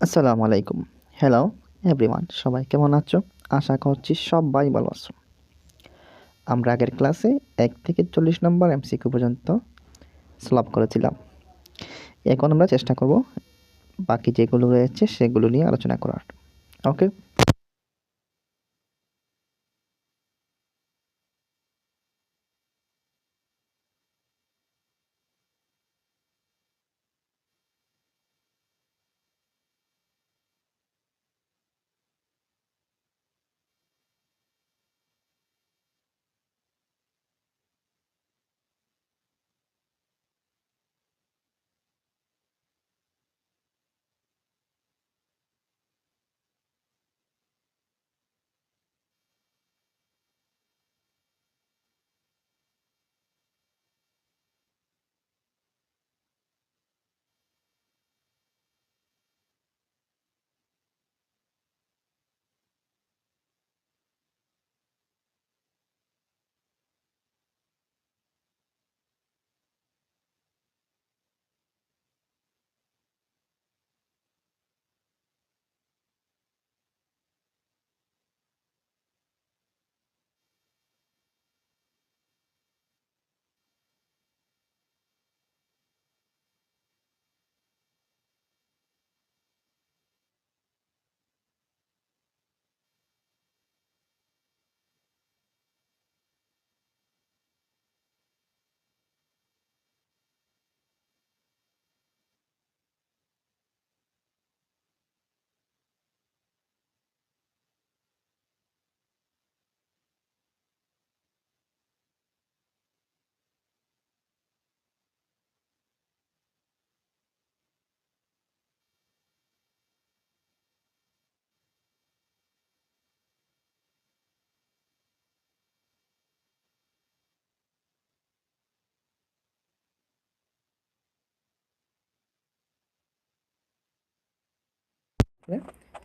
আসসালামু আলাইকুম। Hello everyone সবাই কেমন আছো? আশা করছি সবাই ভালো আছো। আমরা আগের ক্লাসে এক থেকে চল্লিশ নম্বর এমসিকিউ পর্যন্ত সলভ করেছিলাম। এখন আমরা চেষ্টা করব বাকি যেগুলো রয়েছে সেগুলো নিয়ে আলোচনা করার। ওকে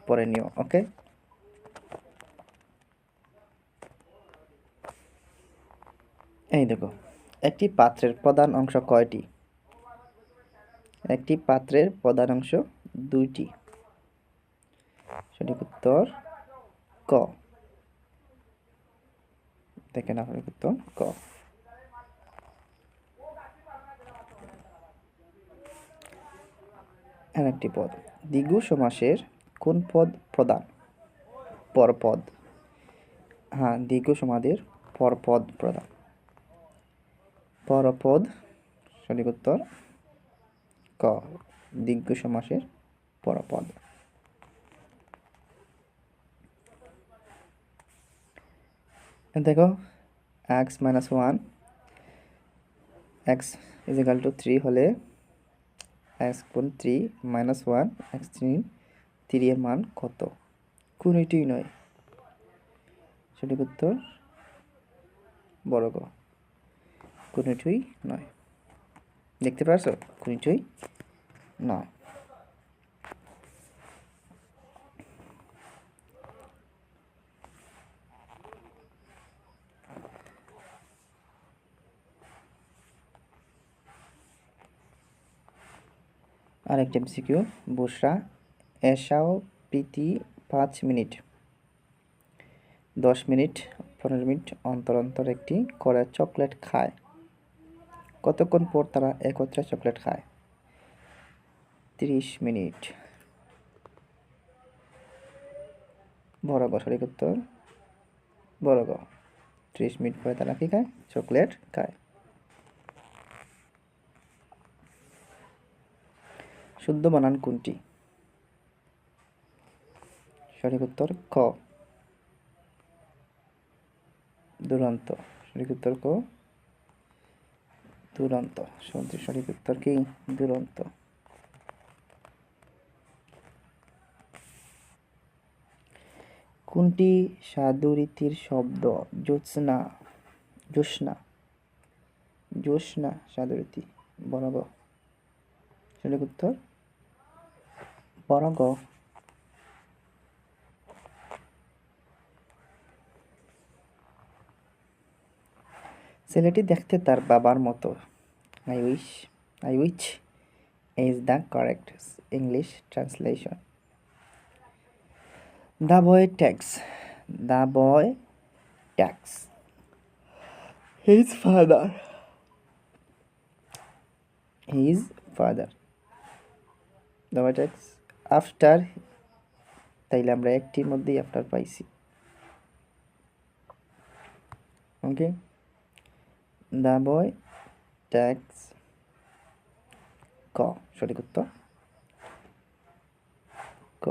পরে নিও, ওকে? এই দেখো, একটি পাত্রের প্রধান অংশ কয়টি? একটি পাত্রের প্রধান অংশ দুইটি। সঠিক উত্তর ক। দেখেন সঠিক উত্তর ক। আর একটি পদ। দ্বিগু সমাসের কোন পদ প্রদান? পরপদ হ্যাঁ দ্বিগু সমাদের পরপদ প্রদান। পরপদ সঠিক উত্তর ক, দ্বিগু সমাসের পরপদ দেখো x minus one x equal to three হলে এক্স কোন three minus one x three three এর মান কত? কোনটিই নয়। সঠিক উত্তর বর্গ কোনটিই নয়। দেখতে পারছ? কোনটিই নয়। আরেকটি এমসিকিউ, বুসরা, এসাও প্রীতি পাঁচ মিনিট। দশ মিনিট, পনেরো মিনিট অন্তর অন্তর একটি করে চকলেট খায়। কতক্ষণ পর তারা একত্রে চকলেট খায়? তিরিশ মিনিট। বড় গ, সঠিক উত্তর? বড় গ। ত্রিশ মিনিট পরে তারা কি খায়? চকলেট খায়। শুদ্ধ বানান কোনটি? সঠিক উত্তর ক। দুরন্ত। সঠিক উত্তর ক। দুরন্ত। সঠিক উত্তর কি? দুরন্ত। কোনটি সাধুরীতির শব্দ? জ্যোৎস্না। জ্যোৎস্না। জ্যোৎস্না সাধুরীতি। বর্গ সঠিক উত্তর? বর্গ ছেলেটি দেখতে তার বাবার মতো। I wish I which is the correct English translation the boy takes the boy takes his father his father the boy takes after তাইলে আমরা একটির মধ্যেই আফটার পাইছি। ওকে দ্য বয় ট্যাক্স ক, সঠিক উত্তর? ক।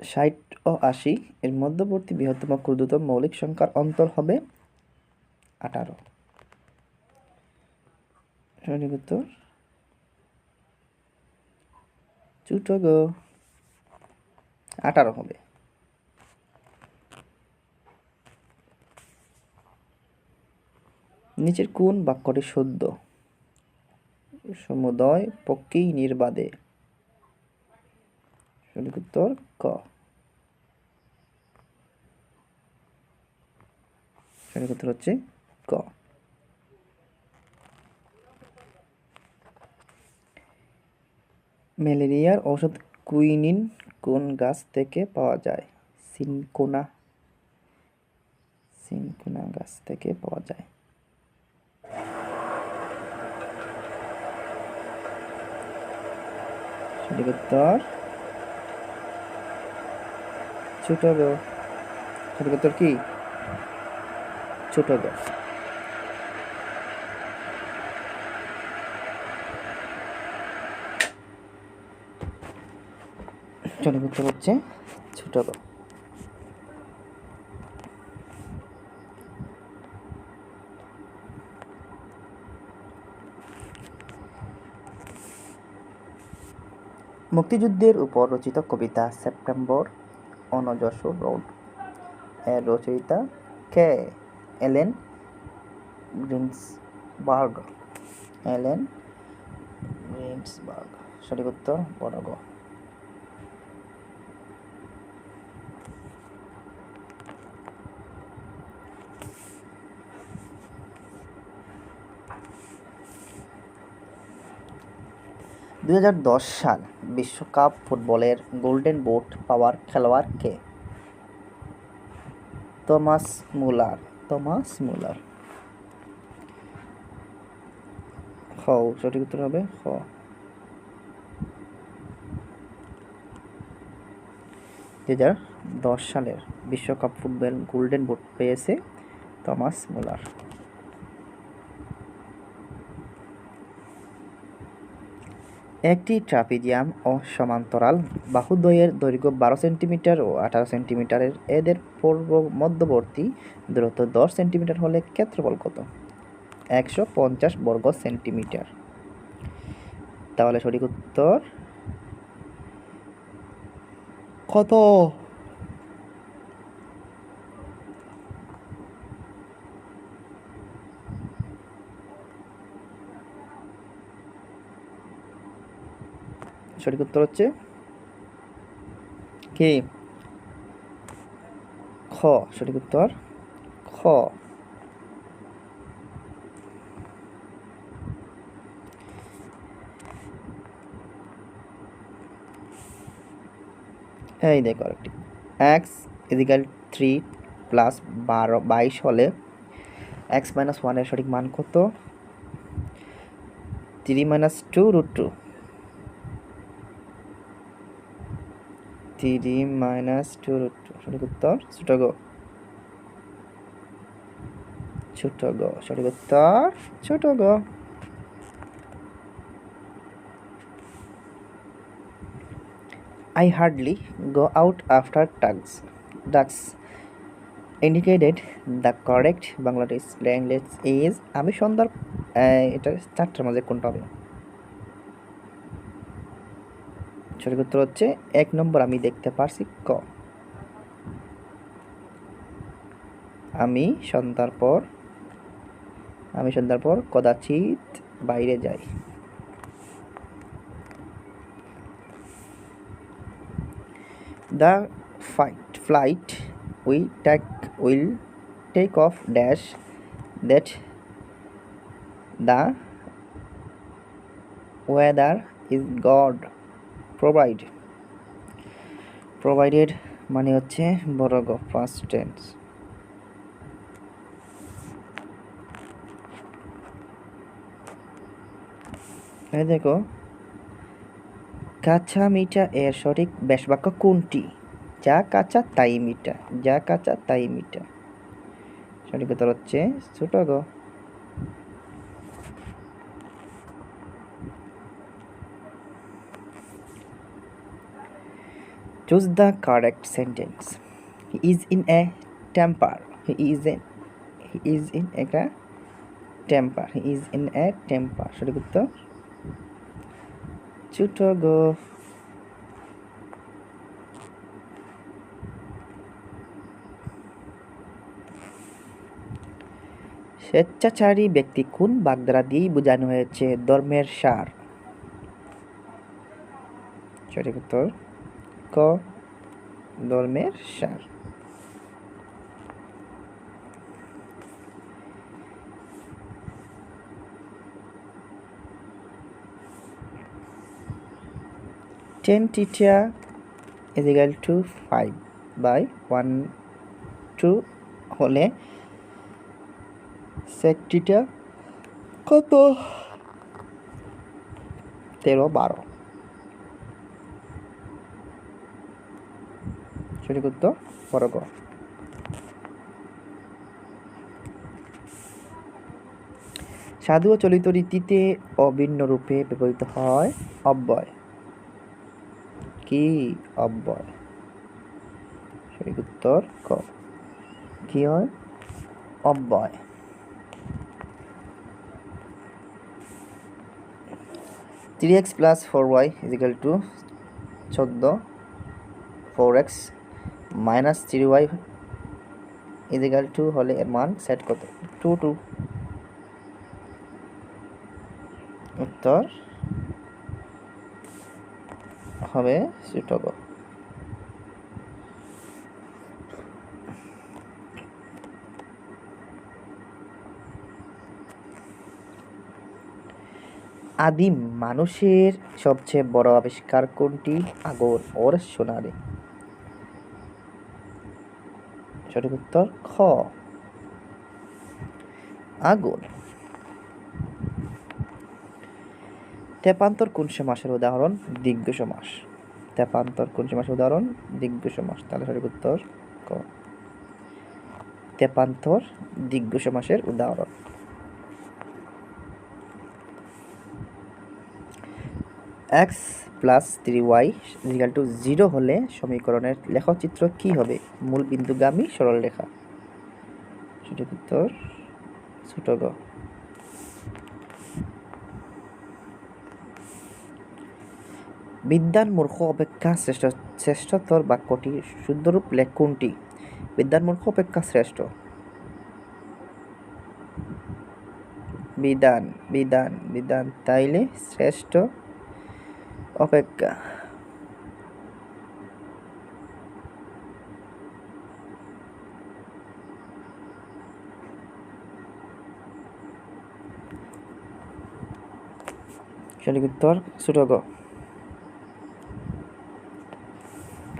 ষাট ও আশি। এর মধ্যবর্তী বৃহত্তম ক্ষুদ্রতম মৌলিক সংখ্যার অন্তর হবে আঠারো। সঠিক উত্তর? আঠারো হবে। নিচের কোন বাক্যটি শুদ্ধ সমুদয় পক্ষেই নির্বাদে। সঠিক উত্তর ক। সঠিক উত্তর হচ্ছে ক। ম্যালেরিয়ার ঔষধ কুইনিন কোন গাছ থেকে পাওয়া যায়? সিনকোনা। সিনকোনা গাছ থেকে পাওয়া যায়। সঠিক ছোট কি? ছোট উত্তর হচ্ছে ছোট মুক্তিযুদ্ধের উপর রচিত কবিতা সেপ্টেম্বর অনজস্র রোড। এর রচয়িতা কে? এলেন গ্রিন্সবার্গ এলেন গ্রিন্সবার্গ সঠিক উত্তর বড় গ দুই সাল বিশ্বকাপ ফুটবলের গোল্ডেন বুট পাওয়ার খেলোয়াড় কে? তোমাস মুলার। তোমাস মুলার খ সঠিক উত্তর হবে খ। দুই হাজার দশ সালের বিশ্বকাপ ফুটবল গোল্ডেন বুট পেয়েছে টমাস মুলার একটি ট্রাপিজিয়াম ও সমান্তরাল বাহুদ্বয়ের দৈর্ঘ্য বারো সেন্টিমিটার ও আঠারো সেন্টিমিটারের। এদের পূর্ব মধ্যবর্তী দূরত্ব দশ সেন্টিমিটার হলে ক্ষেত্রফল কত? একশো পঞ্চাশ বর্গ সেন্টিমিটার। তাহলে সঠিক উত্তর কত? সঠিক উত্তর হচ্ছে কি? খ, সঠিক উত্তর খ। এই দেখো আরেকটি। এক্স ইজিক্যাল থ্রি প্লাস বারো, বাইশ হলে এক্স মাইনাস ওয়ানের সঠিক মান কত? Three minus two root two three minus two root two সঠিক উত্তর ছোট গো ছোট গো সঠিক উত্তর ছোট গো I hardly go out after ducks. Ducks indicated the correct Bangladesh language is আমি সন্ধ্যার এটা চারটার মাঝে কোনটা হবে সঠিক উত্তর হচ্ছে এক নম্বর আমি দেখতে পারছি ক। আমি সন্ধ্যার পর, আমি সন্ধ্যার পর কদাচিৎ বাইরে যাই। The fight flight we take will take off dash that the weather is good. Provide provided মানে হচ্ছে বড় গ ফার্স্ট টেন্স এই দেখো, কাঁচা মিঠা এর সঠিক ব্যাসবাক্য কোনটি? যা কাঁচা তাই মিঠা, যা কাঁচা তাই মিঠা। সঠিক উত্তর হচ্ছে ছোট গ। Choose the correct sentence. He is in a temper. He is in he is in a temper. He is in a temper. সঠিক উত্তর ছোট গো স্বেচ্ছাচারী ব্যক্তি কোন বাগধারা দিয়েই বোঝানো হয়েছে ধর্মের সার সঠিক উত্তর ক ধর্মের সার। Tan theta is equal to five by one two হলে সেক টিটা কত? তেরো, বারো। সঠিক বড় সাধু ও চলিত রীতিতে অভিন্ন রূপে ব্যবহৃত হয় অব্যয়। কি অব্যয়? সঠিক উত্তর ক। কি হয়? অব্যয়। Three x plus four y equal to চোদ্দ four x minus three y equal to হলে এর মান সেট কত টু টু। উত্তর হবে সূচক আদিম মানুষের সবচেয়ে বড় আবিষ্কার কোনটি? আগুন ওর সোনারে সঠিক উত্তর খ। আগুন। তেপান্তর কোন সমাসের উদাহরণ? দিগ্গ সমাস তেপান্তর কোন সমাসের উদাহরণ? দিগ্গ সমাস তাহলে সঠিক উত্তর ক। তেপান্তর দিগ্গ সমাসের উদাহরণ। X plus three y equal to zero হলে সমীকরণের লেখচিত্র কি হবে? মূল বিন্দুগামী সরল রেখা। সঠিক উত্তর ছোট গ। বিদ্যান মূর্খ অপেক্ষা শ্রেষ্ঠ, শ্রেষ্ঠতর বাক্যটি শুদ্ধরূপ লেখ বিদ্যান মূর্খ অপেক্ষা শ্রেষ্ঠ। বিধান বিধান বিধান তাইলে শ্রেষ্ঠ অপেক্ষা। সঠিক উত্তর ছোট গ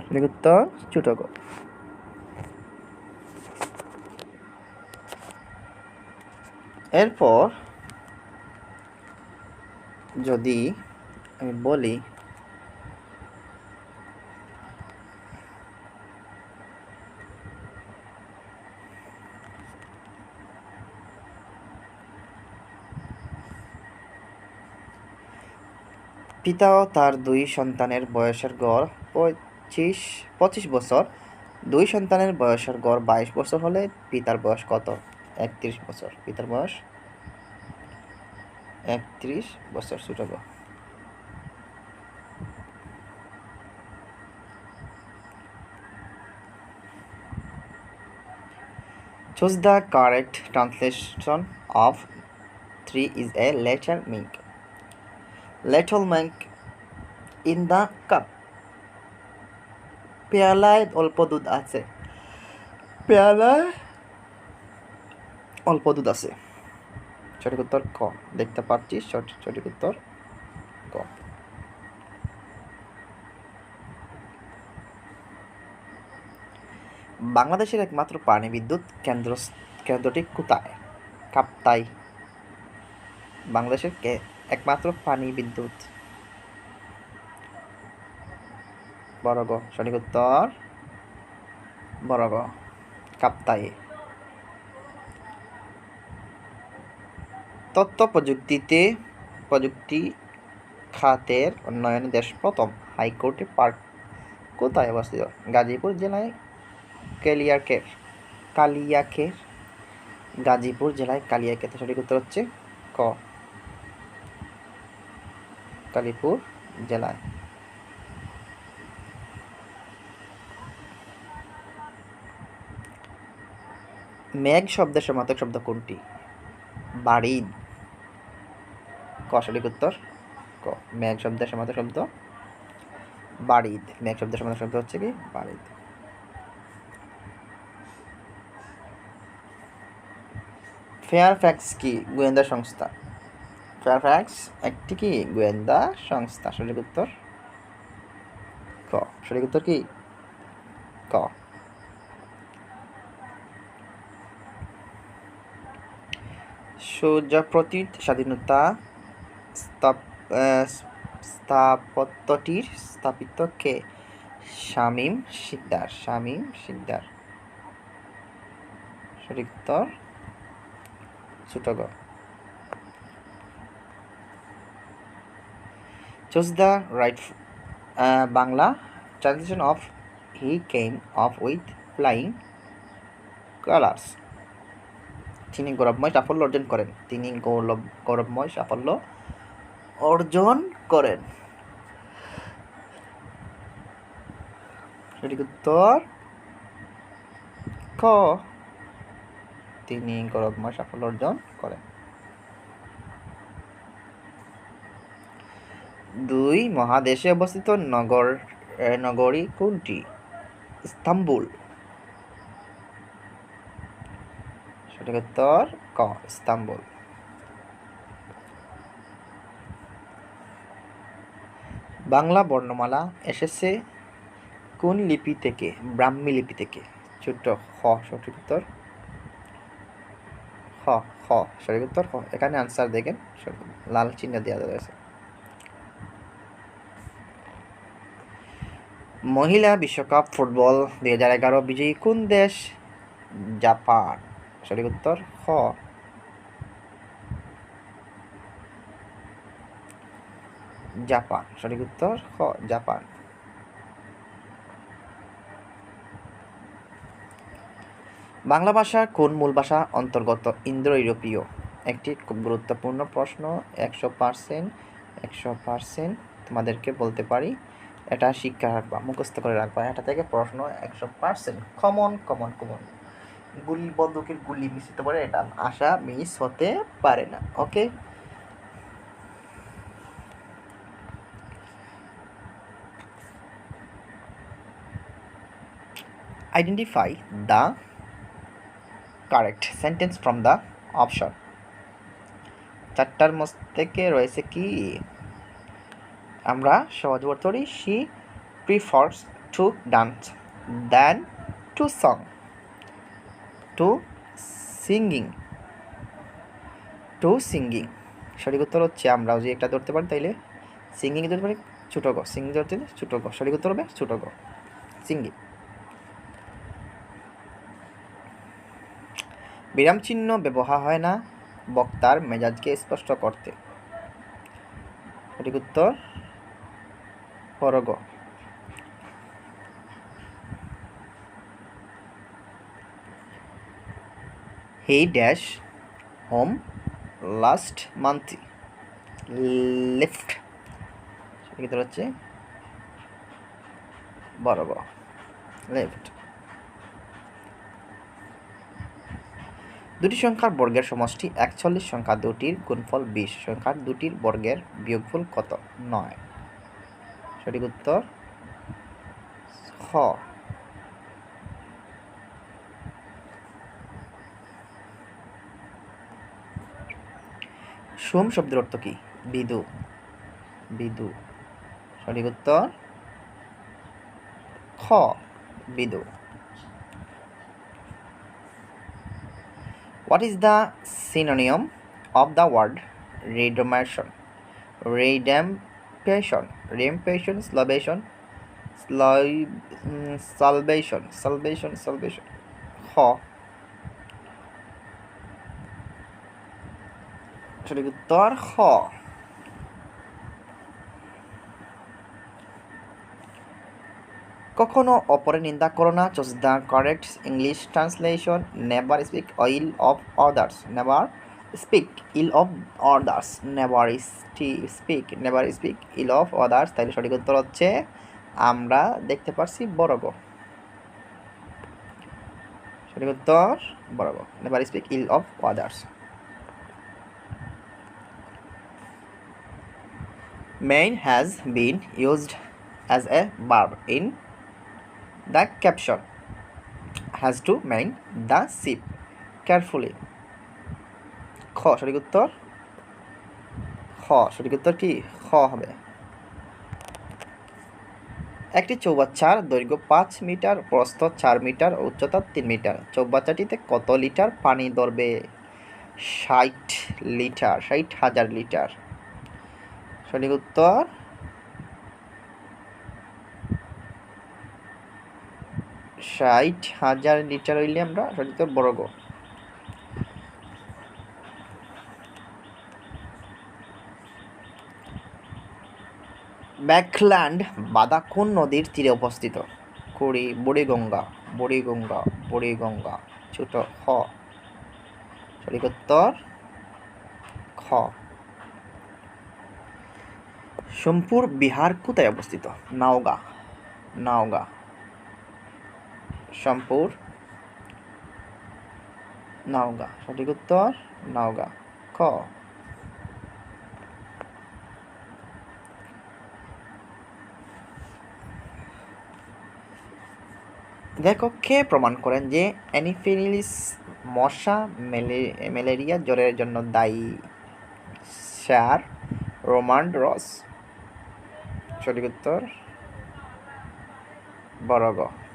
সঠিক উত্তর ছোট এরপর যদি আমি বলি পিতা ও তার দুই সন্তানের বয়সের গড় পঁচিশ পঁচিশ বছর। দুই সন্তানের বয়সের গড় বাইশ বছর হলে পিতার বয়স কত? একত্রিশ বছর। পিতার বয়স একত্রিশ বছর ছোট Choose the correct translation of 3 is a little milk. Little milk in the cup. পেয়ালায় অল্প দুধ আছে পেয়ালায় অল্প দুধ আছে সঠিক উত্তর ক দেখতে পাচ্ছি সঠিক উত্তর ক বাংলাদেশের একমাত্র পানি বিদ্যুৎ কেন্দ্র কেন্দ্রটি কোথায়? কাপ্তাই। বাংলাদেশের একমাত্র পানি বিদ্যুৎ বড়গ সঠিক উত্তর? বড়গ কাপ্তাই। তথ্য প্রযুক্তিতে, প্রযুক্তি খাতের উন্নয়নে দেশ প্রথম হাইকোর্টে পার্ক কোথায় অবস্থিত? গাজীপুর জেলায় কালিয়াকের কালিয়াকের, গাজীপুর জেলায় কালিয়াকের সঠিক উত্তর হচ্ছে ক। কালীপুর জেলায়। মেঘ শব্দের সমার্থক শব্দ কোনটি? বাড়িদ ক সঠিক উত্তর? ক। মেঘ শব্দের সমার্থক শব্দ বাড়িদ মেঘ শব্দের সমার্থক শব্দ হচ্ছে কি? বাড়িদ ফেয়ারফ্যাক্স কি? গোয়েন্দা সংস্থা। ফেয়ারফ্যাক্স একটি কি? গোয়েন্দা সংস্থা। সঠিক উত্তর? ক। সঠিক উত্তর কি? ক। সূর্যপ্রতীত স্বাধীনতা স্থাপত্যটির স্থাপিত কে? শামীম সিকদার শামীম সিকদার সঠিক উত্তর? ছোট গ। Choose the right Bangla translation of he came off with flying colours তিনি গৌরবময় সাফল্য অর্জন করেন। তিনি গৌরব গৌরবময় সাফল্য অর্জন করেন। সঠিক উত্তর ক। তিনি গৌরবময় সাফল্য অর্জন করেন। দুই মহাদেশে অবস্থিত নগর নগরী কোনটি? ইস্তাম্বুল। সঠিক উত্তর ক, ইস্তাম্বুল। বাংলা বর্ণমালা এসেছে কোন লিপি থেকে, ব্রাহ্মী লিপি থেকে? ছোট্ট খ, সঠিক উত্তর। খ সঠিক উত্তর খ এখানে আনসার দেখেন লাল চিহ্ন দেওয়া রয়েছে। মহিলা বিশ্বকাপ ফুটবল দুই হাজার এগারো বিজয়ী কোন দেশ? জাপান। সঠিক উত্তর খ জাপান। সঠিক উত্তর খ জাপান। বাংলা ভাষা কোন মূল ভাষা অন্তর্গত? ইন্দ্র ইউরোপীয়। একটি খুব গুরুত্বপূর্ণ প্রশ্ন, একশো পার্সেন্ট একশো পার্সেন্ট তোমাদেরকে বলতে পারি, এটা শিক্ষা রাখবা, মুখস্থ করে রাখবা, এটা থেকে প্রশ্ন, একশো পার্সেন্ট কমন কমন কমন গুলি, বন্দুকের গুলি মিস হতে পারে এটা আশা মিস হতে পারে না okay identify the correct sentence from the option চারটার মধ্যে রয়েছে কি? আমরা সহজ বলতে পারি she prefers to dance than to sing to singing to singing সঠিক উত্তর হচ্ছে আমরা যদি একটা ধরতে পারি তাইলে সিঙ্গিং ধরতে পারি, ছোটো গ সিঙ্গিং ধরতে ছোটো গ। সঠিক উত্তর হবে ছোটো গ সিঙ্গিং বিরাম চিহ্ন ব্যবহার হয় না বক্তার মেজাজকে স্পষ্ট করতে। সঠিক উত্তর পরগ he dash, home, last month, left. সেক্ষেত্রে হচ্ছে বরগ লেফট। দুটি সংখ্যার বর্গের সমষ্টি একচল্লিশ সংখ্যা দুটির গুণফল বিশ সংখ্যার দুটির বর্গের বিয়োগফল কত? নয়। সঠিক উত্তর খ সোম শব্দের অর্থ কি? বিদু। বিদু। সঠিক উত্তর খ। বিদু। What is the synonym of the word redemption? Redemption, redemption, salvation, sli- mm, salvation, salvation, salvation. ha সঠিক উত্তর খ কখনো অপরের নিন্দা করো না choose the correct English translation never speak ill of others never speak ill of others never speak never speak ill of others তাহলে সঠিক উত্তর হচ্ছে আমরা দেখতে পারছি বড় গো। সঠিক উত্তর বড় গো never speak ill of others main has been used as a verb in the caption has to main the ship. Carefully. খ, সঠিক উত্তর? খ, সঠিক উত্তর কি? খ হবে। একটি চৌবাচ্চার দৈর্ঘ্য পাঁচ মিটার, প্রস্থ চার মিটার, উচ্চতা তিন মিটার। চৌবাচ্চাটিতে কত লিটার পানি ধরবে? ষাট লিটার, ষাট হাজার লিটার। সঠিক উত্তর? ষাট হাজার লিটার হইলে আমরা সঠিক উত্তর বড় গো। ব্যাকল্যান্ড বাদা কোন নদীর তীরে অবস্থিত। কুড়ি, বুড়িগঙ্গা বুড়িগঙ্গা বুড়িগঙ্গা, ছোট খ সঠিক উত্তর খ। সোমপুর, বিহার কোথায় অবস্থিত? নাওগা নাওগা। সোমপুর নাওগা। সঠিক উত্তর, নাওগা। ক লেখককে প্রমাণ করেন যে অ্যানিফিলিস মশা ম্যালেরিয়া জ্বরের জন্য দায়ী স্যার রোমান্ড রস। সঠিক উত্তর, বরগ।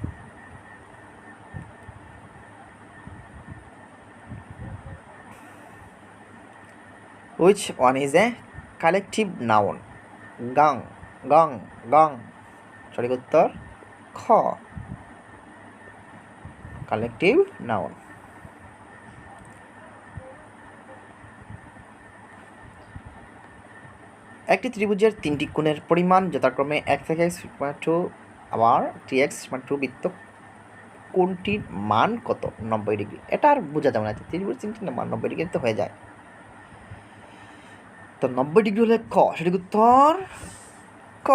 Which one is a collective noun? গাং গং গং সঠিক উত্তর, খ। কালেকটিভ নাউন একটি ত্রিভুজের তিনটি কোণের পরিমাণ যথাক্রমে এক থেকে এক্স টু আবার থ্রি এক্স টু বৃত্ত কোনটির মান কত? নব্বই ডিগ্রি। এটা আর বোঝা যাবে না ত্রিভুজ তিনটি মান নব্বই ডিগ্রি তো হয়ে যায়। তো নব্বই ডিগ্রি হলে ক? সঠিক উত্তর ক।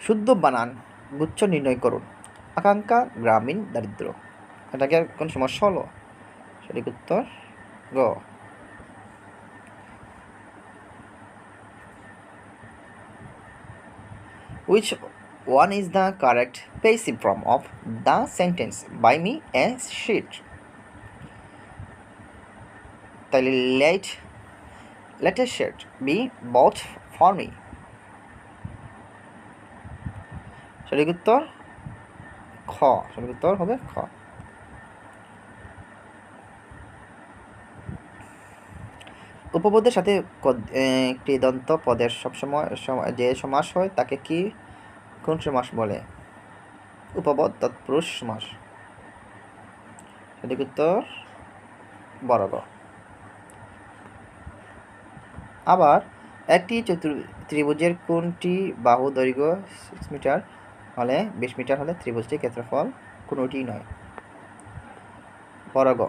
শুদ্ধ বানান, গুচ্ছ নির্ণয় করুন। আকাঙ্ক্ষা, গ্রামীণ, দারিদ্র। এটাকে আর কোন সমস্যা হলো? সঠিক উত্তর গ। Which one is the correct passive form of the sentence buy me a sheet তাহলে let let a shirt be bought for me সঠিক উত্তর খ সঠিক উত্তর হবে খ উপপদের সাথে একটি দন্ত পদের সবসময় যে সমাস হয় তাকে কি কোন সমাস বলে। উপপদ তৎপুরুষ সমাস সঠিক উত্তর, বর্গ। আবার একটি চতুর, ত্রিভুজের কোনটি বাহু দৈর্ঘ্য সিক্স মিটার হলে, বিশ মিটার হলে ত্রিভুজটির ক্ষেত্রফল কোনোটি নয়। বর্গ।